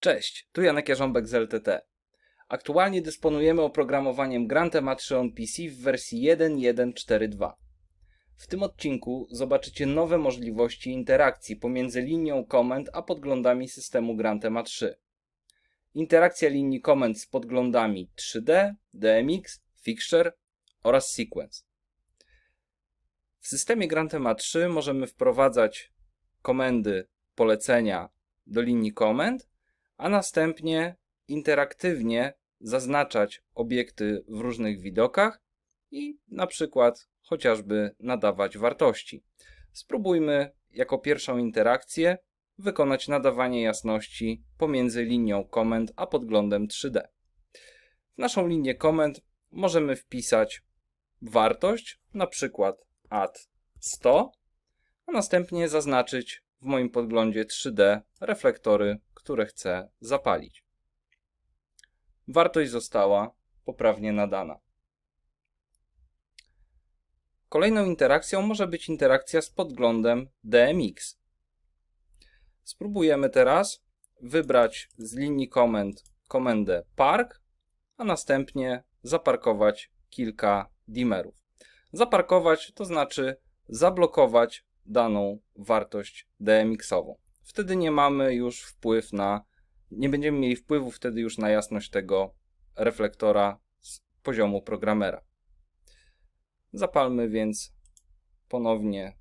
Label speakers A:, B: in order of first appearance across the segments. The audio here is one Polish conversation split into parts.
A: Cześć, tu Janek Jarząbek z LTT. Aktualnie dysponujemy oprogramowaniem Grantema 3 on PC w wersji 1.1.4.2. W tym odcinku zobaczycie nowe możliwości interakcji pomiędzy linią komend a podglądami systemu Grantema 3. Interakcja linii komend z podglądami 3D, DMX, Fixture oraz Sequence. W systemie Grantema 3 możemy wprowadzać komendy, polecenia do linii komend, a następnie interaktywnie zaznaczać obiekty w różnych widokach i na przykład chociażby nadawać wartości. Spróbujmy jako pierwszą interakcję wykonać nadawanie jasności pomiędzy linią komend a podglądem 3D. W naszą linię komend możemy wpisać wartość, na przykład add 100, a następnie zaznaczyć w moim podglądzie 3D reflektory, które chcę zapalić. Wartość została poprawnie nadana. Kolejną interakcją może być interakcja z podglądem DMX. Spróbujemy teraz wybrać z linii komend komendę park, a następnie zaparkować kilka dimmerów. Zaparkować to znaczy zablokować daną wartość DMX-ową. Wtedy nie mamy już wpływ na, nie będziemy mieli wpływu wtedy już na jasność tego reflektora z poziomu programera. Zapalmy więc ponownie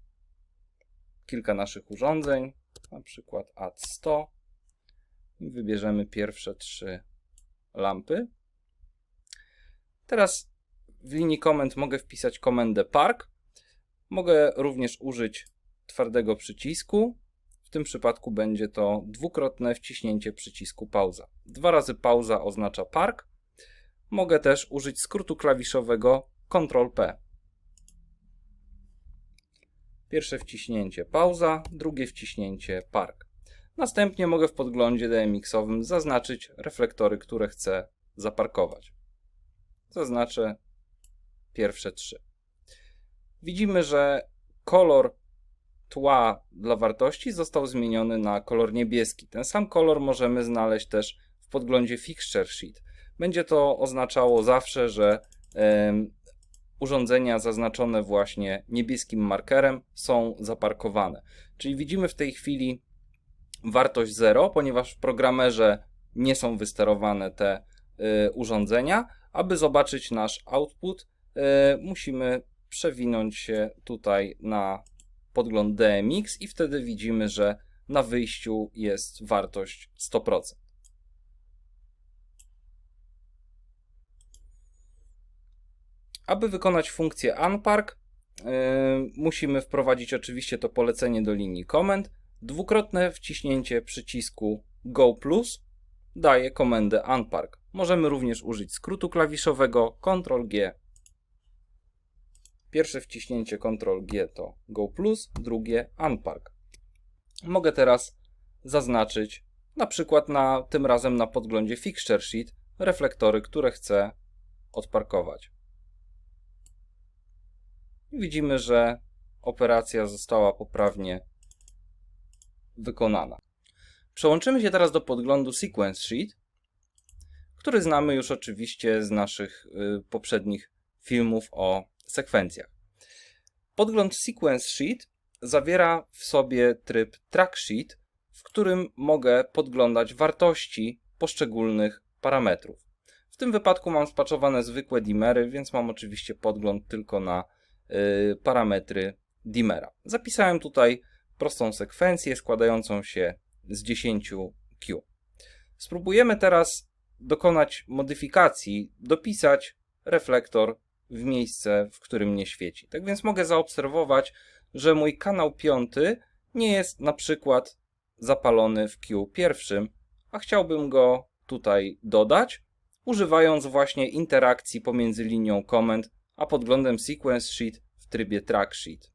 A: kilka naszych urządzeń, na przykład add 100 i wybierzemy pierwsze trzy lampy. Teraz w linii komend mogę wpisać komendę park. Mogę również użyć twardego przycisku. W tym przypadku będzie to dwukrotne wciśnięcie przycisku pauza. Dwa razy pauza oznacza park. Mogę też użyć skrótu klawiszowego Ctrl P. Pierwsze wciśnięcie pauza, drugie wciśnięcie park. Następnie mogę w podglądzie DMX-owym zaznaczyć reflektory, które chcę zaparkować. Zaznaczę pierwsze trzy. Widzimy, że kolor tła dla wartości został zmieniony na kolor niebieski. Ten sam kolor możemy znaleźć też w podglądzie Fixture Sheet. Będzie to oznaczało zawsze, że urządzenia zaznaczone właśnie niebieskim markerem są zaparkowane. Czyli widzimy w tej chwili wartość 0, ponieważ w programerze nie są wysterowane te y, urządzenia. Aby zobaczyć nasz output, y, musimy przewinąć się tutaj na podgląd DMX i wtedy widzimy, że na wyjściu jest wartość 100%. Aby wykonać funkcję unpark, yy, musimy wprowadzić oczywiście to polecenie do linii komend. Dwukrotne wciśnięcie przycisku Go plus daje komendę unpark. Możemy również użyć skrótu klawiszowego Ctrl G. Pierwsze wciśnięcie Ctrl G to Go plus, drugie unpark. Mogę teraz zaznaczyć na przykład na tym razem na podglądzie Fixture Sheet reflektory, które chcę odparkować. Widzimy, że operacja została poprawnie wykonana. Przełączymy się teraz do podglądu Sequence Sheet, który znamy już oczywiście z naszych y, poprzednich filmów o sekwencjach. Podgląd Sequence Sheet zawiera w sobie tryb Track Sheet, w którym mogę podglądać wartości poszczególnych parametrów. W tym wypadku mam spaczowane zwykłe dimmery, więc mam oczywiście podgląd tylko na y, parametry dimmera. Zapisałem tutaj prostą sekwencję składającą się z 10 Q. Spróbujemy teraz dokonać modyfikacji, dopisać reflektor w miejsce, w którym nie świeci. Tak więc mogę zaobserwować, że mój kanał piąty nie jest na przykład zapalony w Q pierwszym, a chciałbym go tutaj dodać, używając właśnie interakcji pomiędzy linią komend a podglądem Sequence Sheet w trybie Track Sheet.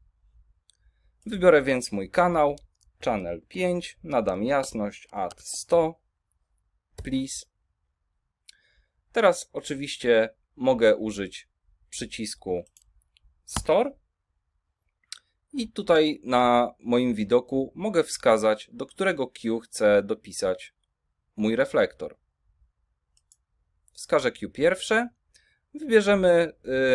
A: Wybiorę więc mój kanał, channel 5, nadam jasność add 100, please. Teraz oczywiście mogę użyć przycisku Store i tutaj na moim widoku mogę wskazać, do którego Q chcę dopisać mój reflektor. Wskażę Q pierwsze. Wybierzemy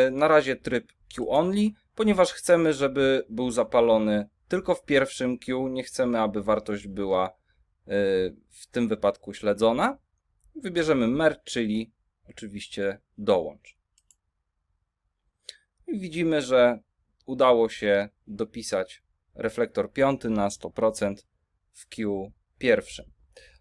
A: y, na razie tryb Q only, ponieważ chcemy, żeby był zapalony tylko w pierwszym Q. Nie chcemy, aby wartość była y, w tym wypadku śledzona. Wybierzemy merge, czyli oczywiście dołącz. Widzimy, że udało się dopisać reflektor piąty na 100% w Q pierwszym.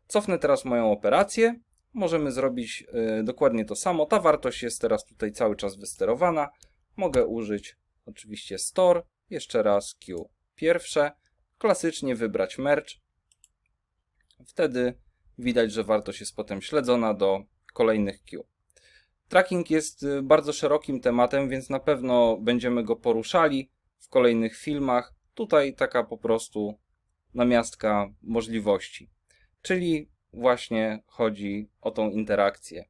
A: Cofnę teraz moją operację. Możemy zrobić y, dokładnie to samo. Ta wartość jest teraz tutaj cały czas wysterowana. Mogę użyć oczywiście store, jeszcze raz Q pierwsze, klasycznie wybrać merge. Wtedy widać, że wartość jest potem śledzona do kolejnych Q. Tracking jest y, bardzo szerokim tematem, więc na pewno będziemy go poruszali w kolejnych filmach. Tutaj taka po prostu namiastka możliwości. Czyli właśnie chodzi o tą interakcję.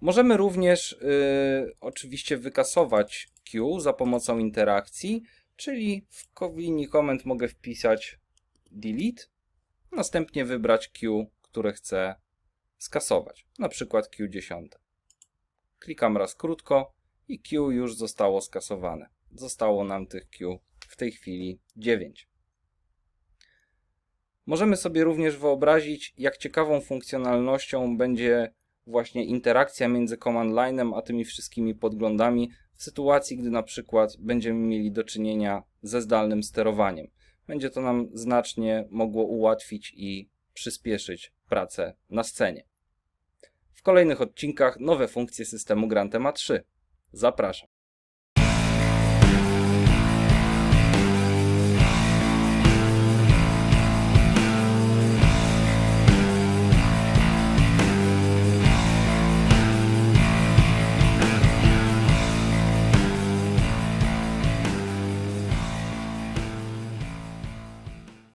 A: Możemy również y, oczywiście wykasować Q za pomocą interakcji, czyli w linii komend mogę wpisać delete, następnie wybrać Q, które chcę skasować, na przykład Q10. Klikam raz krótko i Q już zostało skasowane. Zostało nam tych Q w tej chwili 9. Możemy sobie również wyobrazić, jak ciekawą funkcjonalnością będzie właśnie interakcja między command line'em a tymi wszystkimi podglądami w sytuacji, gdy na przykład będziemy mieli do czynienia ze zdalnym sterowaniem. Będzie to nam znacznie mogło ułatwić i przyspieszyć pracę na scenie. W kolejnych odcinkach nowe funkcje systemu Grantema 3. Zapraszam.